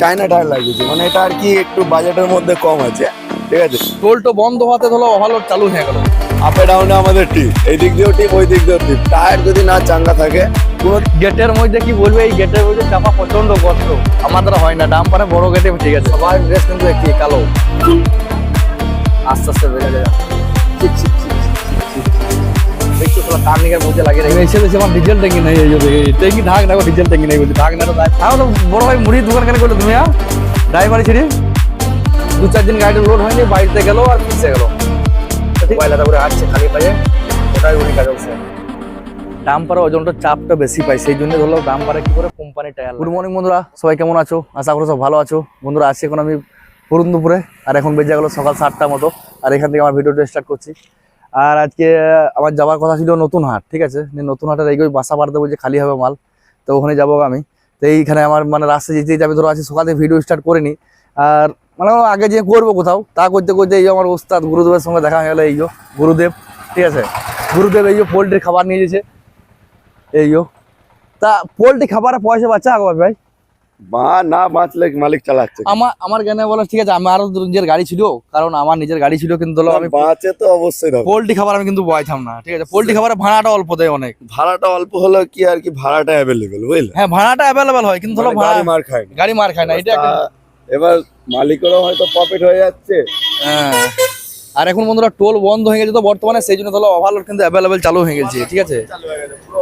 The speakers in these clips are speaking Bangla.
চায়না টায়ার লাগিয়েছি মানে এটা আর কি একটু বাজেটের মধ্যে কম আছে ঠিক আছে? টোলটো বন্ধ হওয়াতে ধরো ওভারলোড চালু হয়ে গেল। আপে ডাউনে আমাদের টিপ এই দিক দিয়েও টিপ ওই দিক দিয়েও টিপ টায়ার যদি না চাঙ্গা থাকে কোনো গেটের মধ্যে কি বলবে? এই গেটের মধ্যে চাপা প্রচণ্ড কষ্ট। আমাদের হয় না ডাম পারে বড় গেটে ঠিক আছে। সবার ড্রেস কিন্তু একই কালো। আস্তে আস্তে বেড়ে যায়। চিক চিক দেখছ তোলা টার্নিংয়ের মধ্যে লাগিয়ে রেখে এসে দেখছি আমার ডিজেল ট্যাঙ্কি নেই এই ট্যাঙ্কি ঢাক না ডিজেল ট্যাঙ্কি নেই বলছি। ঢাক না তাহলে বড় ভাই মুড়ির দোকান কেন করলে তুমি হ্যাঁ? ড্রাইভারি ছিড়ি দু চার দিন লোড হয়নি বাড়িতে গেল আর পিছিয়ে গেল। পয়লাটা করে আসছে খালি পায়ে ওটাই উনি কাজ হচ্ছে ডাম্পারে ওজনটা চাপটা বেশি পাই সেই জন্য ধরলো ডাম্পারে কি করে কোম্পানি টায়ার গুড মর্নিং বন্ধুরা সবাই কেমন আছো? আশা করি সব ভালো আছো। বন্ধুরা আছি এখন আমি পুরন্দুপুরে আর এখন বেজে গেলো সকাল সাতটা মতো আর এখান থেকে আমার ভিডিওটা স্টার্ট করছি। আর আজকে আমার যাওয়ার কথা ছিল নতুন হাট, ঠিক আছে? নতুন হাটের এই বাসা বাড়তে বলছে খালি হবে মাল, তো ওখানে যাব আমি। তো এইখানে আমার মানে রাস্তায় যেতে যেতে আমি ধরো আছি সকালে ভিডিও স্টার্ট করিনি। আর মানে আগে যে করব কোথাও, তা করতে করতে এই আমার ওস্তাদ গুরুদেবের সঙ্গে দেখা হয়ে গেলো, এই গুরুদেব, ঠিক আছে? গুরুদেব এই পোলট্রির খাবার নিয়ে যেছে এই তা পোলট্রি খাবারে পয়সা বাচ্চা, আগো ভাই? বা না বাঁচলে মালিক চালাচ্ছে। আমার আমার জ্ঞানে বলো ঠিক আছে আমারও তো নিজের গাড়ি ছিল কারণ আমার নিজের গাড়ি ছিল কিন্তু আমি বাঁচে তো অবশ্যই পোলট্রি খাবার আমি কিন্তু বয়তাম না ঠিক আছে? পোলট্রি খাবারে ভাড়াটা অল্প দেয় অনেক। ভাড়াটা অল্প হলো কি আর কি ভাড়াটা অ্যাভেলেবেল বুঝলে? হ্যাঁ ভাড়াটা অ্যাভেলেবেল হয় কিন্তু মানে গাড়ি মার খায় গাড়ি মার খায় না এটা এবার মালিকেরও হয়তো প্রফিট হয়ে যাচ্ছে। হ্যাঁ। আর এখন বন্ধুরা টোল বন্ধ হয়ে গেছে তো বর্তমানে সেই জন্য ধরো ওভারলোড কিন্তু অ্যাভেলেবেল চালু হয়ে গেছে ঠিক আছে?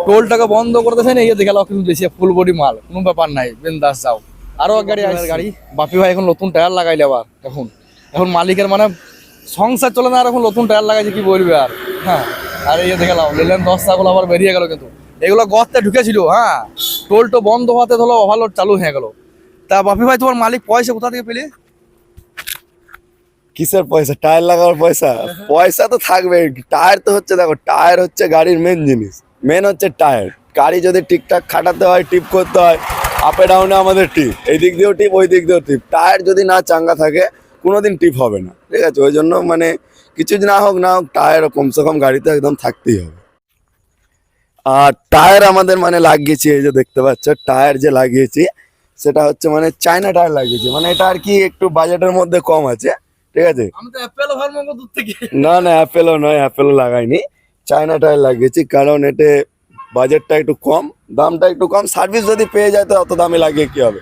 টোলটাকে বন্ধ করে দেছে না এই দেখে কিন্তু দেশে ফুল বডি মাল কোনো ব্যাপার নাই বিন্দাস যাও। আরও এক গাড়ি আছে গাড়ি। বাপি ভাই এখন নতুন টায়ার লাগাইলে আবার এখন এখন মালিকের মানে সংসার চলে না আর এখন নতুন টায়ার লাগাইছে কি বলবে আর? হ্যাঁ আর এই যে দেখে লাও লেলেন দশটাগুলো আবার বেরিয়ে গেল কিন্তু। এগুলো গর্তে ঢুকেছিল হ্যাঁ। টোলটো বন্ধ হওয়াতে ধরো ওভারলোড চালু হয়ে গেল। তা বাপি ভাই তোমার মালিক পয়সা কোথা থেকে পেলে? কিসের পয়সা? টায়ার লাগানোর পয়সা? পয়সা তো থাকবে। টায়ার তো হচ্ছে দেখো টায়ার হচ্ছে গাড়ির মেন জিনিস। মেন হচ্ছে টায়ার। গাড়ি যদি ঠিকঠাক খাটাতে হয় টিপ করতে হয় আপে ডাউনে আমাদের টিপ। এই দিক দিয়েও টিপ ওই দিক দিয়েও টিপ। টায়ার যদি না চাঙ্গা থাকে কোনোদিন টিপ হবে না। ঠিক আছে? ওই জন্য মানে কিছু না হোক না হোক টায়ার কমসে কম গাড়িতে একদম থাকতেই হবে। আর টায়ার আমাদের মানে লাগিয়েছি এই যে দেখতে পাচ্ছ টায়ার যে লাগিয়েছি সেটা হচ্ছে মানে চায়না টায়ার লাগিয়েছি। মানে এটা আর কি একটু বাজেটের মধ্যে কম আছে। ঠিক আছে? না না অ্যাপেলও নয় অ্যাপেলও লাগাইনি। চায়না টায়ার লাগিয়েছি কারণ এতে বাজেটটা একটু কম দামটা একটু কম। সার্ভিস যদি পেয়ে যায় তো অত দামে লাগিয়ে কি হবে?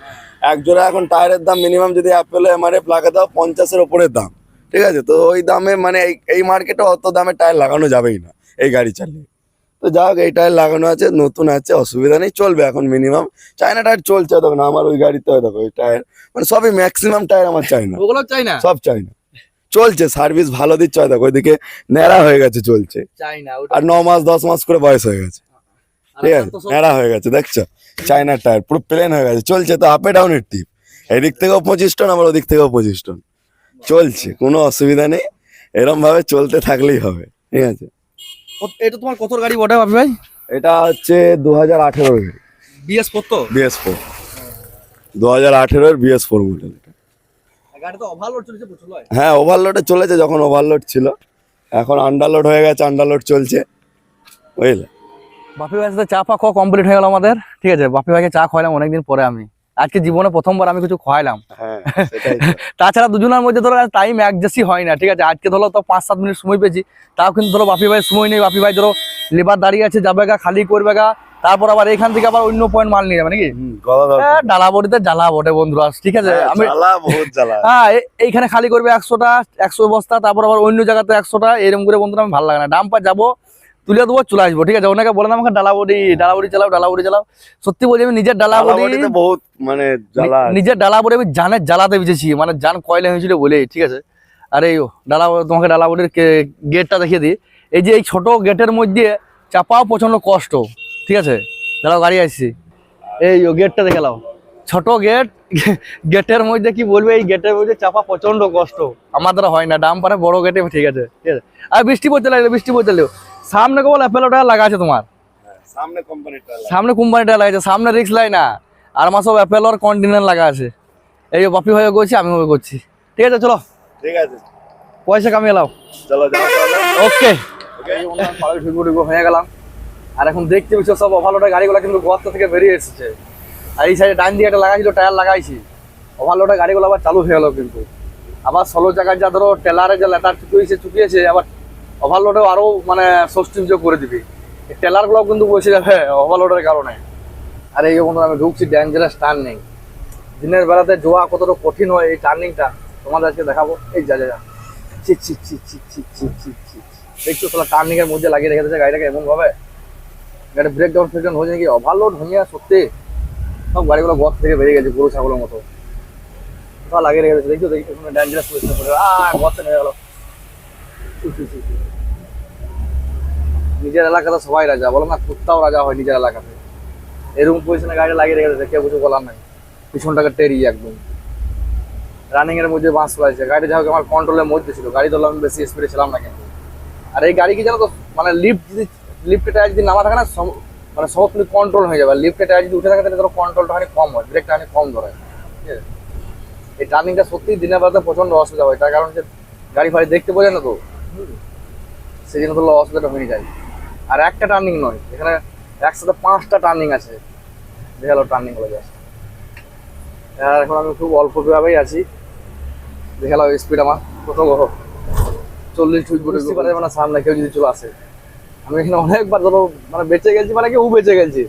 এক জোড়া এখন টায়ারের দাম মিনিমাম যদি অ্যাপেল এমআরএফ লাগাতে হয় পঞ্চাশের ওপরের দাম। ঠিক আছে? তো ওই দামে মানে এই এই মার্কেটে অত দামে টায়ার লাগানো যাবেই না এই গাড়ি চালিয়ে। তো যা হোক এই টায়ার লাগানো আছে নতুন আছে অসুবিধা নেই চলবে এখন মিনিমাম চায়না টায়ার চলছে দেখো না আমার ওই গাড়িতে দেখো ওই টায়ার। মানে সবই ম্যাক্সিমাম টায়ার আমার চাই না ওগুলো চাই না সব চাই না চলছে সার্ভিস ভালো দিচ্ছে হয়তো ওইদিকে ন্যাড়া হয়ে গেছে চলছে। আর ন মাস দশ মাস করে বয়স হয়ে গেছে। ঠিক আছে? ন্যাড়া হয়ে গেছে দেখছ? চায়নার টায়ার পুরো প্লেন হয়ে গেছে। চলছে তো আপে ডাউনের টিপ এদিক থেকেও পঁচিশ টন আবার ওদিক থেকেও পঁচিশ টন চলছে কোনো অসুবিধা নেই। এরম ভাবে চলতে থাকলেই হবে। ঠিক আছে? এটা তোমার কত গাড়ি ভাই? এটা হচ্ছে দু হাজার আঠেরোর বিএস কত বিএস ফোর। দু হাজার আঠেরোর বিএস ফোর মডেল গাড়ি তো ওভারলোড চলেছে প্রচুর লয় হ্যাঁ ওভারলোডে চলেছে যখন ওভারলোড ছিল। এখন আন্ডারলোড হয়ে গেছে আন্ডারলোড চলছে। বুঝলে? বাপি ভাই সাথে চা ফা খাওয়া কমপ্লিট হয়ে গেল আমাদের। ঠিক আছে বাপি ভাইকে চা খাওয়ালাম অনেকদিন পরে আমি। আজকে জীবনে প্রথমবার আমি কিছু খাওয়াইলাম হ্যাঁ। তাছাড়া দুজনের মধ্যে ধরো টাইম অ্যাডজাস্টই হয় না ঠিক আছে? আজকে ধরো তো পাঁচ সাত মিনিট সময় পেয়েছি তাও কিন্তু ধরো বাপি ভাই সময় নেই। বাপি ভাই ধরো লেবার দাঁড়িয়ে আছে যাবে গা খালি করবে গা। তারপর আবার এখান থেকে আবার অন্য পয়েন্ট মাল নিয়ে যাবে নাকি? দাও। হ্যাঁ, ডালা বডিতে জ্বালা বটে বন্ধুরা ঠিক আছে? হ্যাঁ, আমি হ্যাঁ এইখানে খালি করবে একশোটা একশো বস্তা তারপর আবার অন্য জায়গাতে একশোটা এরকম করে বন্ধুরা আমি ভালো লাগে না। ডাম্পার যাব তুলে দেবো চলে আসব ঠিক আছে? ওনাকে বলে আমাকে ডালা বডি ডালা বডি চালাও ডালা বডি চালাও। সত্যি বলছি আমি নিজের ডালা বডি বহুত মানে নিজের ডালা বডি আমি জানের জ্বালাতে বেঁচেছি। মানে জান কয়লা হয়েছিল বলে ঠিক আছে? আরে এই ও, ডালা তোমাকে ডালা বডির গেটটা দেখিয়ে দিই। এই যে এই ছোট গেটের মধ্যে চাপাও প্রচণ্ড কষ্ট। ঠিক আছে? দাঁড়াও গাড়ি আসছি এই ও গেটটা দেখে নাও। ছোট গেট গেটের মধ্যে কি বলবে? এই গেটের মধ্যে চাপা প্রচণ্ড কষ্ট। আমার দ্বারা হয় না ডাম পারে বড় গেটে ঠিক আছে? ঠিক আছে? আর বৃষ্টি পড়তে লাগলে বৃষ্টি পড়তে লাগল। সামনে কেবল অ্যাপেল অ্যাপেলোটা লাগা আছে তোমার। সামনে কোম্পানিটা সামনে কোম্পানিটা লাগাইছে সামনে রিক্স লাই না। আর আমার সব অ্যাপেল আর কন্টিনেন্ট লাগা আছে। এই বাপি হয়ে করছি আমি হয়ে করছি ঠিক আছে চলো। ঠিক আছে। পয়সা কামিয়ে লাও চলো ওকে হয়ে গেলাম। আর এখন দেখতে পাচ্ছ সব ওভারলোডের গাড়িগুলো কিন্তু গর্ত থেকে বেরিয়ে এসেছে। আর এই সাইডে ডান দিকে একটা লাগাইছিল, টায়ার লাগাইছি। ওভারলোডের গাড়িগুলো আবার চালু হয়ে গেল কিন্তু। আবার ষোলো চাকার যা ধরো টেলারে যে লেটার চুকিয়েছে চুকিয়েছে, আবার ওভারলোডেও আরও মানে সস্টিভ করে দিবে। টেলারগুলো কিন্তু বসে যাবে ওভারলোডের কারণে। আর এই বন্ধু আমি ঢুকছি ডেঞ্জারাস টার্নিং দিনের বেলাতে জোয়া কতটা কঠিন হয় এই টার্নিংটা তোমাদের আজকে দেখাবো। এই যা যা যা। ছি ছি ছি ছি ছি ছি ছি ছি। দেখছ তাহলে টার্নিংয়ের মধ্যে লাগিয়ে রেখে দিয়েছে গাড়িটাকে এমন ভাবে গাড়ি ব্রেক ডাউন ফ্রেক ডাউন হয়ে যায় কি ওভারলোড হয়ে সত্যি। সব গাড়িগুলো গত থেকে বেরিয়ে গেছে, গরু, ছাগলের মতো। কোথাও লাগিয়ে রেখে দিয়েছে। দেখছ কোনো ডেঞ্জারাস পরিস্থিতি করে আহ গর্তে নেমে গেল। নিজের এলাকাতে সবাই রাজা। বলো না, কুত্তাও রাজা হয় নিজের এলাকাতে। এরকম পজিশনে গাড়ি লাগিয়ে রেখে দিয়েছে, কেউ কিছু বলার নাই। পিছনটাকে টেরি একদম। রানিং এর মধ্যে বাঁশ রয়েছে গাড়ি যা হোক, আমার কন্ট্রোলের মধ্যে ছিল। গাড়ি ধরলাম বেশি স্পিডে ছিলাম না কিন্তু। আর এই গাড়ি কি জানো তো মানে লিফট লিফটে টায়ার যদি নামা থাকে না মানে সমস্ত কন্ট্রোল হয়ে যাবে। লিফটে টায়ার যদি উঠে থাকে তাহলে ধরো কন্ট্রোলটা খানি কম হয় ব্রেকটা খানি কম ধরে। ঠিক আছে? এই টার্নিংটা সত্যি দিনের বেলাতে প্রচণ্ড অসুবিধা হয়। তার কারণ যে গাড়ি ফাড়ি দেখতে বোঝে না তো? সেই জন্য তো অসুবিধাটা হয়ে যায়। আর একটা টার্নিং নয় এখানে একসাথে পাঁচটা টার্নিং আছে। দেখাল টার্নিং হয়ে যাচ্ছে আর এখন আমি খুব অল্প ভাবেই আছি। দেখাল স্পিড আমার। কত চল্লিশ ফুট বুঝতে পারে মানে সামনে কেউ যদি চলে আসে। আমি এখানে অনেকবার ধরো মানে বেঁচে গেছি মানে কেউ বেঁচে গেছি।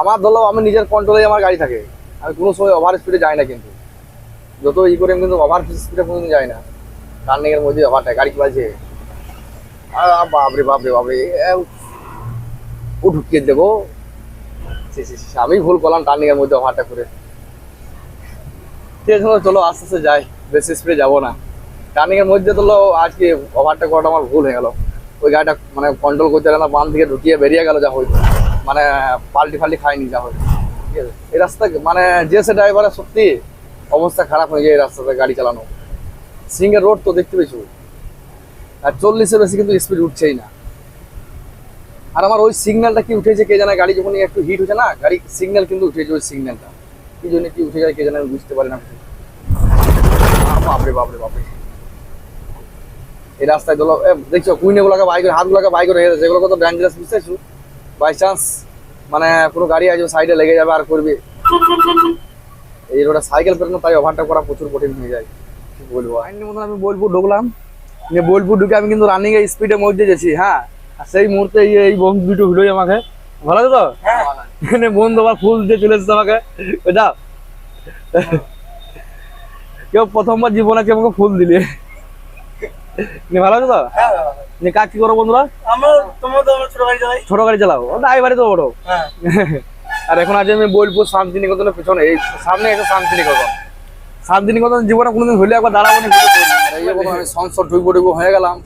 আমার ধরো, আমি নিজের কন্ট্রোলে আমার গাড়ি থাকে। আমি কোনো সময় ওভার স্পিডে যাই না কিন্তু। যত ই করে কিন্তু ওভার স্পিডে কোনোদিন যাই না। টার্নিং এর মধ্যে ওভারটা গাড়ি কি বাজে বাপরে বাপরে বাপরে ও ঢুকিয়ে দেবো। আমি ভুল করলাম টার্নিং এর মধ্যে ওভারটা করে। ঠিক আছে চলো, আস্তে আস্তে যাই। বেশি স্পিডে যাব না। টার্নিং এর মধ্যে তো আজকে ওভারটা করাটা আমার ভুল হয়ে গেল। ওই গাড়িটা মানে কন্ট্রোল করতে গেলাম বাম দিকে ঢুকিয়ে বেরিয়ে গেল যা হয়তো মানে পাল্টি ফাল্টি খায়নি যা হয়তো ঠিক আছে? এই রাস্তা মানে যে সে ড্রাইভারের সত্যি অবস্থা খারাপ হয়ে যায় এই রাস্তাতে গাড়ি চালানো। সিঙ্গের রোড তো দেখতে পেয়েছ? আর চল্লিশের বেশি কিন্তু স্পিড উঠছেই না। আর আমার ওই সিগন্যালটা কি উঠেছে কে জানে, গাড়ি যখন একটু হিট হচ্ছে না, গাড়ি সিগন্যাল কিন্তু উঠেছে ওই সিগন্যালটা কি জন্য কি উঠে যায় কে জানে আমি বুঝতে পারি না। বাপরে বাপরে বাপরে। এই রাস্তায় দোলো দেখছ কুইনেগুলোকে বাইক করে হাতগুলোকে বাইক করে রেখেছে। এগুলো কত বুঝতেছো বাই চান্স মানে কোনো গাড়ি আছে সাইডে লেগে যাবে আর করবে। এই রোডে সাইকেল পেরোনো তাই ওভারটা করা প্রচুর কঠিন হয়ে যায়। কি বলব? আইনের মতন আমি বোলপুর ঢুকলাম। বোলপুর ঢুকে আমি কিন্তু রানিং এর স্পিডে মধ্যে গেছি হ্যাঁ? আর সেই মুহূর্তে এই বন্ধু দুটো ভিডিও আমাকে। ভালো আছে তো? এখানে বন্ধু আবার ফুল দিয়ে চলে এসেছে আমাকে। ওইটা কেউ প্রথমবার জীবনে আমাকে ফুল দিলে। নিয়ে ভালো আছে তো? নিয়ে কাজ কি করো বন্ধুরা? ছোট গাড়ি চালাও। ড্রাইভারই তো বড়। হ্যাঁ। আর এখন আজ আমি বোলপুর শান্তিনিকেতনের পেছনে এই সামনে একটা শান্তিনিকেতন। শান্তিনিকেতন জীবনে কোনোদিন হলে একবার দাঁড়াবো না ভিডিও করব। আর এই যে আমি সংসদ ঢুকবো ঢুকবো হয়ে গেলাম।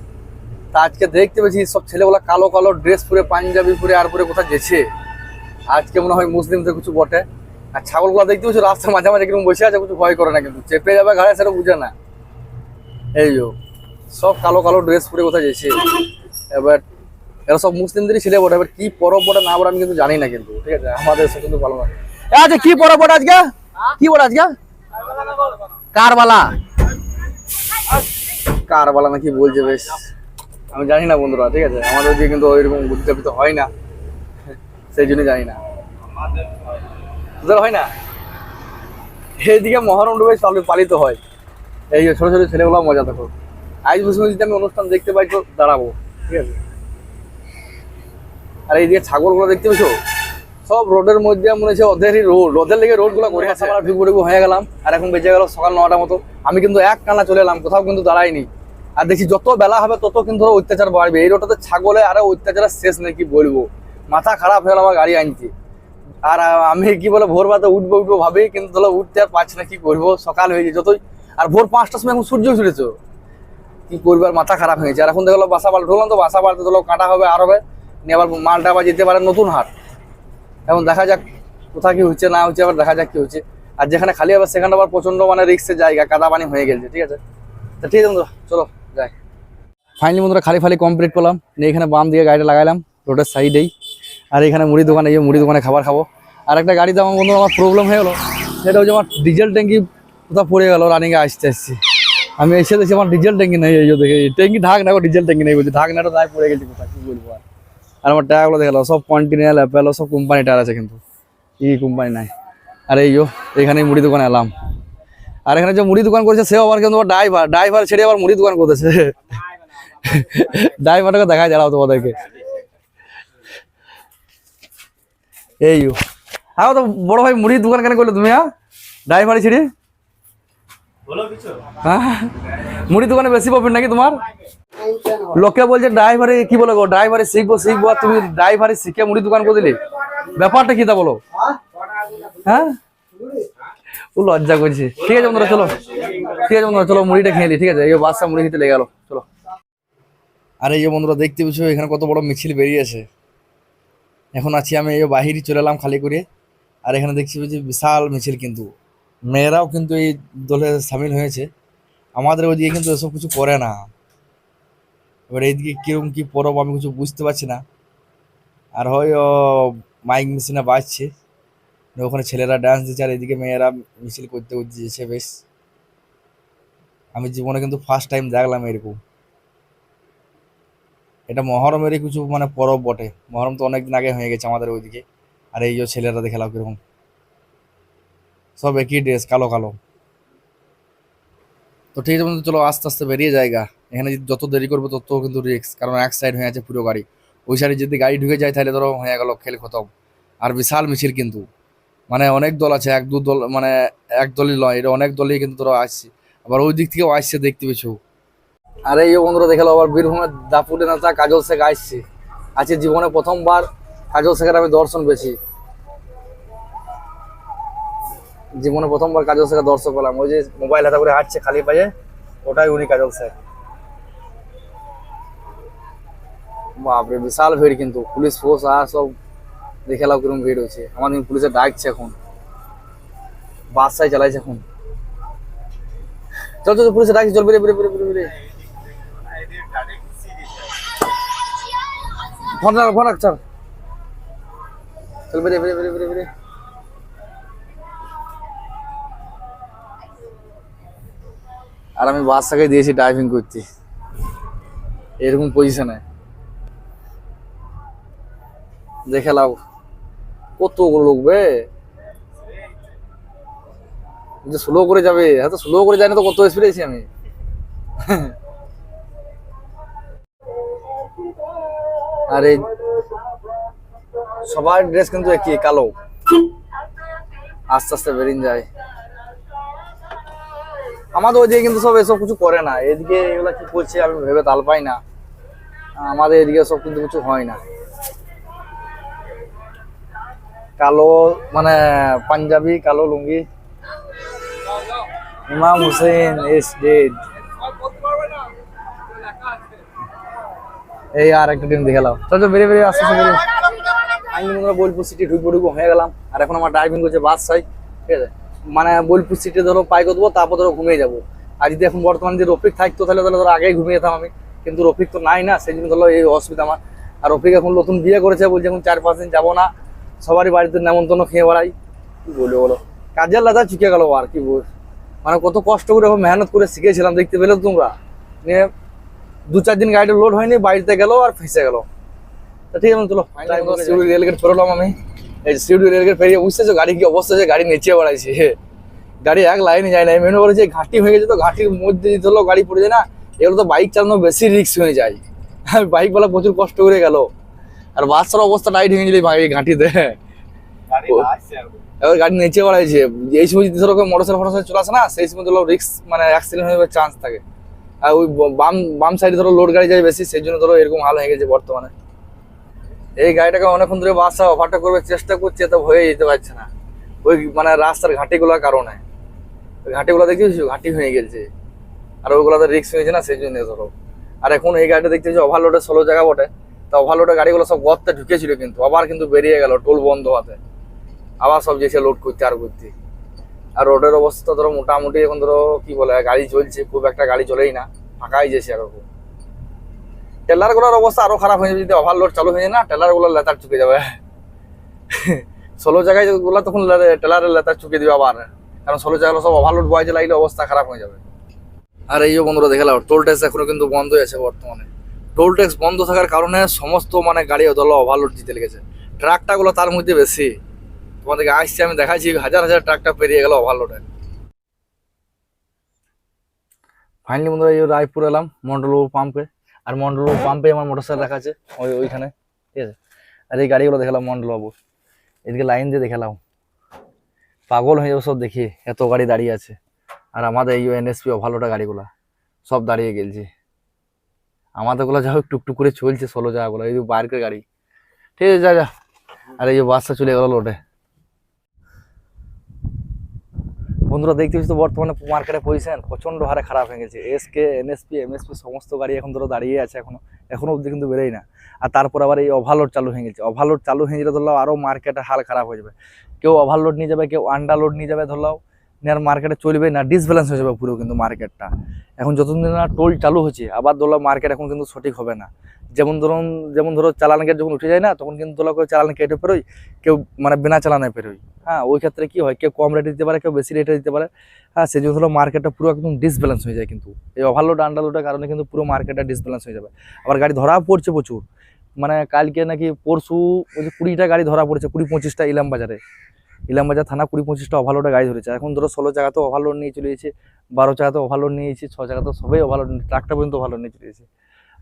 তা আজকে দেখতে পেয়েছি সব ছেলেগুলা কালো কালো ড্রেস পরে পাঞ্জাবি পরে আর পরে কোথায় গেছে। আজকে মনে হয় মুসলিমদের কিছু বটে। আর ছাগলগুলো দেখতে পেয়েছি রাস্তার মাঝে মাঝে কীরকম বসে আছে কিছু ভয় করে না কিন্তু। চেপে যাবে ঘাড়ে সেটা বুঝে না। এই যো সব কালো কালো ড্রেস পরে কোথায় গেছে এবার এরা সব মুসলিমদেরই ছেলে বটে, এবার কি পরব বটে না বটে আমি কিন্তু জানি না কিন্তু, ঠিক আছে? আমাদের সে কিন্তু ভালো না। আচ্ছা কি পরব বটে আজকে? কি বটে আজকে? কারবালা। কারবালা না কি বলছে বেশ। আমি জানি না বন্ধুরা, ঠিক আছে? আমাদের ওদিকে কিন্তু ওইরকম উদযাপিত হয় না। সেই জন্য জানি না। হয় না? এইদিকে মহরম ডুবে পালিত হয়। এই ছোট ছোট ছেলেগুলো মজা দেখো। আজ বসে যদি আমি অনুষ্ঠান দেখতে পাই তো দাঁড়াবো ঠিক আছে? আর এইদিকে ছাগলগুলো দেখতে পেয়েছ? সব রোডের মধ্যে মনে হচ্ছে ওদেরই রোড ওদের লেগে রোডগুলো করে আছে। আমরা ঢুকবো ঢুকবো হয়ে গেলাম আর এখন বেঁচে গেল সকাল নটার মতো। আমি কিন্তু এক কানা চলে এলাম কোথাও কিন্তু দাঁড়াইনি। আর দেখছি যত বেলা হবে তত কিন্তু ধরো অত্যাচার বাড়বে। এই রোডটাতে ছাগলে আরও অত্যাচারের শেষ নেই কি বলব? মাথা খারাপ হয়ে গেল আমার গাড়ি আনতে। আর আমি কি বলে ভোর বাতে উঠবো উঠবো ভাবি কিন্তু ধরো উঠতে আর পারছি না কি করব? সকাল হয়ে যায় যতই। আর ভোর পাঁচটার সময় এখন সূর্য ছুটেছো কি করবে আর মাথা খারাপ হয়ে গেছে। আর এখন দেখল বাসা পাল্ট ঢুকলাম তো বাসা পাল্টে দিলো কাটা হবে, আর হবে। নিয়ে আবার মালটা আবার যেতে পারে নতুন হাট। এখন দেখা যাক কোথায় কি হচ্ছে, না হচ্ছে, আবার দেখা যাক কি হচ্ছে। আর যেখানে খালি হবে সেখানে আবার প্রচণ্ড মানে রিক্সের জায়গা কাদা পানি হয়ে গেছে, ঠিক আছে? তা ঠিক আছে চলো, যাই। ফাইনালি বন্ধুরা, খালি ফালি কমপ্লিট করলাম। নিয়ে এখানে বাম দিকে গাড়িটা লাগাইলাম রোডের সাইডেই আর এখানে মুড়ি দোকানে গিয়ে মুড়ি দোকানে খাবার খাব। আর একটা গাড়িতে আমার বন্ধু আমার প্রবলেম হয়ে গেলো, সেটা হচ্ছে আমার ডিজেল ট্যাঙ্কি কোথাও পড়ে গেল রানিংয়ে আসতে আসছি আমি এসে দেখছি আমার ডিজেল ট্যাঙ্কি নেই, এই দেখে ট্যাঙ্কি ঢাক না ডিজেল ট্যাঙ্কি নেই বলছি। ঢাক নাটা তাই পড়ে গেছি, কোথায় কি বলব আর। আর আমার টায়ারগুলো দেখাল সব কন্টিনিউয়াল অ্যাপেলো সব কোম্পানি টায়ার আছে কিন্তু। ই কোম্পানি নাই। আর এই এখানে মুড়ি দোকানে এলাম। আর এখানে যে মুড়ি দোকান করেছে, সেও আবার কিন্তু ড্রাইভার ড্রাইভার ছেড়ে আবার মুড়ি দোকান করতেছে। ড্রাইভারটাকে দেখা যাও তোমাদেরকে। এই ও। হ্যাঁ তো বড় ভাই মুড়ির দোকান কেন করলে তুমি হ্যাঁ? ড্রাইভার ছেড়ে? মুড়ি দোকানে বেশি প্রফিট নাকি তোমার? লোকে বলছে ড্রাইভারে কি বলে ড্রাইভারে শিখব শিখব, আর তুমি ড্রাইভারে শিখে মুড়ি দোকান করে ব্যাপারটা কি তা বলো? হ্যাঁ? ও লজ্জা করছে। ঠিক আছে বন্ধুরা, চলো। ঠিক আছে চলো মুড়িটা খেয়ে নি ঠিক আছে? এই বাসটা মুড়ি খেতে লেগে গেল, চলো। আর এই যে বন্ধুরা, দেখতে পাচ্ছ, এখানে কত বড় মিছিল বেরিয়েছে এখন আছি আমি, এই বাহিরে চলে এলাম খালি করে। আর এখানে দেখছি বিশাল মিছিল কিন্তু। মেয়েরাও কিন্তু এই দলে সামিল হয়েছে। আমাদের ওইদিকে কিন্তু এসব কিছু করে না। এবার এইদিকে কীরকম কি পরব আমি কিছু বুঝতে পারছি না। আর হয় মাইক মেশিনে বাজছে। ওখানে ছেলেরা ডান্স দিচ্ছে আর এদিকে মেয়েরা মিছিল করতে উঠছে বেশ। আমি জীবনে কিন্তু ফার্স্ট টাইম দেখলাম এরকম। এটা মহরমেরই কিছু মানে পরব বটে। মহরম তো অনেকদিন আগে হয়ে গেছে আমাদের ওইদিকে। আর এই যে ছেলেরা দেখালাম কীরকম। সব একই ড্রেস কালো কালো। তো ঠিক আছে বন্ধু, চলো আস্তে আস্তে বেরিয়ে জায়গা। এখানে যত দেরি করব তত কিন্তু রিস্ক কারণ এক সাইড হয়ে আছে পুরো গাড়ি। ওই সাইডে যদি গাড়ি ঢুকে যায় তাহলে ধরো হয়ে গেল খেল খতম। আর বিশাল মিছিল কিন্তু। মানে অনেক দল আছে, এক দু দল মানে এক দলই নয় এটা অনেক দলই কিন্তু ধরো আসছে। আবার ওই দিক থেকেও আসছে দেখতে পেছো আরে এই বন্ধুরা দেখাল আবার বীরভূমের দাপুটে নেতা কাজল শেখ আসছে। আছে জীবনে প্রথমবার কাজল শেখের আমি দর্শন পেয়েছি। জীবনে প্রথমবার কাজল শেখের দর্শক পেলাম। ওই যে মোবাইল হাতে করে হাঁটছে খালি পায়ে, ওটাই উনি কাজল স্যার। বাপরে, বিশাল ভিড় কিন্তু। পুলিশ ফোর্স আর সব দেখে লাও কীরকম ভিড় আমার কিন্তু পুলিশে ডাকছে এখন। বাসায় চালাইছে এখন। চল চল পুলিশে ডাকছে, চল বেরে বেরে বেরে বেরে বেরে ফোন ফোন রাখ, চল। চল বেরে বেরে বেরে বেরে বেরে আর আমি বাসটাকে দিয়েছি ড্রাইভিং করতে। এরকম পজিশনে দেখে লাও। কত লোক বে। যে স্লো করে যাবে। এত স্লো করে যায় না তো কত স্পিড আছি আমি। আরে, সবার ড্রেস কিন্তু একই, কালো। আস্তে আস্তে বেরিয়ে যায়। আমাদের ওইদিকে কিন্তু সব এসব কিছু করে না। এদিকে এগুলো কি করছে আমি ভেবে তাল পাই না। আমাদের এদিকে সব কিন্তু কিছু হয় না। কালো মানে পাঞ্জাবি, কালো লুঙ্গি। ইমাম হোসেন ইস ডেড এই আর একটা টিম দেখে লাও চল চল, বেরিয়ে বেরিয়ে, আস্তে বেরিয়ে। আমি বোলপুর সিটি ঢুকবো ঢুকবো হয়ে গেলাম। আর এখন আমার ড্রাইভিং করছে বাস সাই ঠিক আছে? মানে বোলপুর সিটে ধরো পাই করব তারপর ধরো ঘুমিয়ে যাব। আর যদি এখন বর্তমানে যে রফিক থাকতো, তাহলে তাহলে ধরো আগেই ঘুমিয়ে যেতাম আমি। কিন্তু রফিক তো নাই না সেই জন্য ধরো এই অসুবিধা আমার। আর রফিক এখন নতুন বিয়ে করেছে, বলছে এখন চার পাঁচ দিন যাব না। সবারই বাড়িতে নেমন্তন্ন খেয়ে বেড়াই। কি বলব বলো? কাজের লাদা চুকে গেল আর কি বল। মানে কত কষ্ট করে এখন মেহনত করে শিখেছিলাম, দেখতে পেলে তোমরা। নিয়ে দু চার দিন গাড়িটা লোড হয়নি, বাড়িতে গেল আর ফেসে গেল। তা ঠিক আছে, চলো। রেলগেট পেরোলাম আমি। এই সিউড়ি রেলগেট পেরিয়ে বুঝতেছো গাড়ি কি অবস্থা আছে গাড়ি নেচে বেড়াইছে গাড়ি এক লাইনে যায় না। মেনু বলেছে ঘাটি হয়ে গেছে তো ঘাটির মধ্যে যদি ধরো গাড়ি পড়ে যায় না। এগুলো তো বাইক চালানো বেশি রিস্ক হয়ে যায়। বাইক বলা প্রচুর কষ্ট করে গেল। আর বাসটার অবস্থা টাইট হয়ে গেছিল এই ঘাটিতে। আর এবার গাড়ি নেচে বেড়াইছে। এই সময় যদি ধরো মোটরসাইকেল ফটোসাইকেল চলে আসে না সেই সময় ধরো রিস্ক মানে অ্যাক্সিডেন্ট হয়ে চান্স থাকে। আর ওই বাম বাম সাইডে ধরো লোড গাড়ি যায় বেশি সেই জন্য ধরো এরকম হাল হয়ে গেছে বর্তমানে। এই গাড়িটাকে অনেকক্ষণ ধরে বাসা ওভারটেক করবে, চেষ্টা করছে তো হয়ে যেতে পারছে না। ওই মানে রাস্তার ঘাটিগুলোর কারণে। ঘাটিগুলো দেখছিস ঘাটি হয়ে গেছে। আর ওইগুলোতে রিস্ক হয়েছে না, সেই জন্য ধরো। আর এখন এই গাড়িটা দেখতে পাচ্ছি ওভারলোডের ষোলো জায়গা বটে। তা ওভারলোডের গাড়িগুলো সব গর্তে ঢুকেছিল কিন্তু, আবার কিন্তু বেরিয়ে গেল, টোল বন্ধ হতে। আবার সব যেছে লোড করতে, আর করতে। আর রোডের অবস্থা ধরো মোটামুটি এখন ধরো, কি বলে, গাড়ি চলছে, খুব একটা গাড়ি চলেই না, ফাঁকাই যেছে আর টেলার গুলোর অবস্থা আরও খারাপ হয়ে যাবে, যদি ওভারলোড চালু হয়ে না, টেলারগুলো লেতার চুকে যাবে। ষোলো জায়গায়গুলো তখন টেলারের লেতার চুকে দিবে আবার। কারণ ষোলো জায়গায় সব ওভারলোড বয়েছে লাগলে অবস্থা খারাপ হয়ে যাবে। আর এই যে বন্ধুরা, দেখে নাও টোল ট্যাক্স এখনও কিন্তু বন্ধ আছে বর্তমানে। টোল ট্যাক্স বন্ধ থাকার কারণে সমস্ত মানে গাড়ি ধরো ওভারলোড দিতে লেগেছে। ট্রাকটা গুলো তার মধ্যে বেশি। তোমাদেরকে আসছে, আমি দেখাচ্ছি, হাজার হাজার ট্রাকটা পেরিয়ে গেল ওভারলোডে ফাইনালি বন্ধুরা, এই রায়পুর এলাম মন্ডলবাবু পাম্পে আর মন্ডল পাম্পে আমার মোটরসাইকেল রাখা আছে, ওই ওইখানে, ঠিক আছে? আর এই গাড়িগুলো দেখালাম মন্ডলবাবু এদিকে লাইন দিয়ে দেখালাম। পাগল হয়ে যাব সব দেখি এত গাড়ি দাঁড়িয়ে আছে। আর আমাদের এই এনএসপি ভালোটা গাড়িগুলো, সব দাঁড়িয়ে গেলছে। আমাদেরগুলো যা হোক টুকটুক করে চলছে, ষোলো জায়গাগুলো, এই যে বাইরের গাড়ি। ঠিক আছে, যা যা। আর এই যে বাসটা চলে গেলো লোটে বন্ধুরা দেখতে পাচ্ছি তো বর্তমানে মার্কেটে পজিশন প্রচণ্ড হারে খারাপ হয়ে গেছে। এসকে এনএসপি এমএসপি সমস্ত গাড়ি এখন ধরো দাঁড়িয়ে আছে এখনও এখনও অবধি কিন্তু বেরোয় না। আর তারপর আবার এই ওভারলোড চালু হয়ে গেছে। ওভারলোড চালু হয়ে গেলে ধরলাও আরও মার্কেটের হাল খারাপ হয়ে যাবে। কেউ ওভারলোড নিয়ে যাবে, কেউ আন্ডারলোড নিয়ে যাবে ধরলাও নেওয়ার মার্কেটে চলবে না ডিসব্যালেন্স হয়ে যাবে পুরো কিন্তু মার্কেটটা এখন যতদিন না টোল চালু হচ্ছে, আবার ধরলাম মার্কেট এখন কিন্তু সঠিক হবে না। যেমন ধরুন, যেমন ধরো চালান গেট যখন উঠে যায় না, তখন কিন্তু ধরো কেউ চালান কেটে পেরোয় কেউ মানে বিনা চালানে পেরোয় হ্যাঁ ওই ক্ষেত্রে কী হয়, কেউ কম রেটে দিতে পারে, কেউ বেশি রেটে দিতে পারে। হ্যাঁ সেই জন্য ধরো মার্কেটটা পুরো একদম ডিসব্যালেন্স হয়ে যায় কিন্তু। এই ওভারলোড আন্ডারলোডের কারণে কিন্তু পুরো মার্কেটটা ডিসব্যালেন্স হয়ে যাবে। আবার গাড়ি ধরা পড়ছে প্রচুর। মানে কালকে নাকি পরশু ওই যে কুড়িটা গাড়ি ধরা পড়েছে, কুড়ি পঁচিশটা ইলাম বাজারে। ইলাম বাজার থানা কুড়ি পঁচিশটা ওভারলোডে গাড়ি ধরেছে। এখন ধরো ষোলো জায়গাতে ওভারলোড নিয়ে চলে এসেছে বারো জায়গাতে ওভারলোড নিয়ে এসেছে ছ জায়গাতে সবাই ওভারলোড ট্রাকটা পর্যন্ত ওভারলোড নিয়ে চলে এসেছে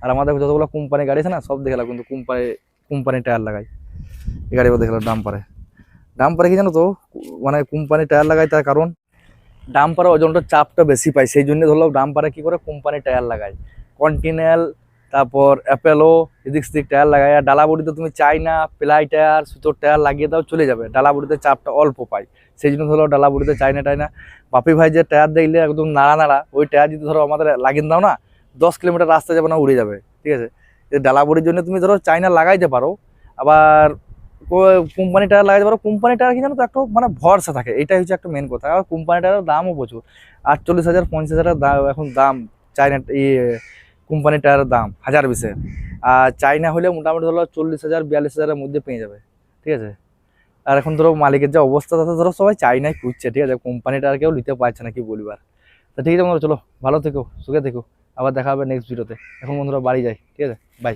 আর আমাদের যতগুলো কোম্পানি গাড়ি আছে না, সব দেখলাম কিন্তু কোম্পানি কোম্পানি টায়ার লাগাই এই গাড়িগুলো দেখলাম ডাম্পারে ডাম্পারে কি জানো তো মানে কোম্পানি টায়ার লাগাই তার কারণ ডাম্পারে ওজনটা চাপটা বেশি পায়। সেই জন্য ধরলাম ডাম্পারে কি করে? কোম্পানি টায়ার লাগায়। কন্টিনেল তারপর অ্যাপেলো এদিক সেদিক টায়ার আর ডালাবুড়িতে তুমি চাইনা প্লাই টায়ার সুতোর টায়ার লাগিয়ে দাও, চলে যাবে। ডালাবুড়িতে চাপটা অল্প পায় সেই জন্য ধরো ডালাবুড়িতে চাইনা টাইনা বাপি ভাই যে টায়ার দেখলে একদম নাড়া নাড়া, ওই টায়ার যদি ধরো আমাদের লাগিয়ে দাও না, দশ কিলোমিটার রাস্তা যাবে না, উড়ে যাবে। ঠিক আছে? ডালাবুড়ির জন্য তুমি ধরো চাইনা লাগাইতে পারো। আবার কোম্পানি টায়ার লাগাইতে পারো। কোম্পানি টায়ার কি জানো তো, একটু মানে ভরসা থাকে। এটাই হচ্ছে একটা মেন কথা। আর কোম্পানি টায়ারের দামও প্রচুর। আটচল্লিশ হাজার, পঞ্চাশ হাজার দাম, এখন দাম চাইনা ইয়ে কোম্পানি টায়ারের দাম, হাজার বিশে আর চাইনা হলে মোটামুটি ধরো চল্লিশ হাজার, বিয়াল্লিশ হাজারের মধ্যে পেয়ে যাবে, ঠিক আছে? আর এখন ধরো মালিকের যে অবস্থা, তাতে ধরো সবাই চাইনাই খুঁজছে, ঠিক আছে? কোম্পানিটা আর কেউ নিতে পারছে না কি বলবার। তা ঠিক আছে বন্ধুরা, চলো, ভালো থেকো, সুখে থেকো। আবার দেখা হবে নেক্সট ভিডিওতে এখন বন্ধুরা বাড়ি যাই, ঠিক আছে? বাই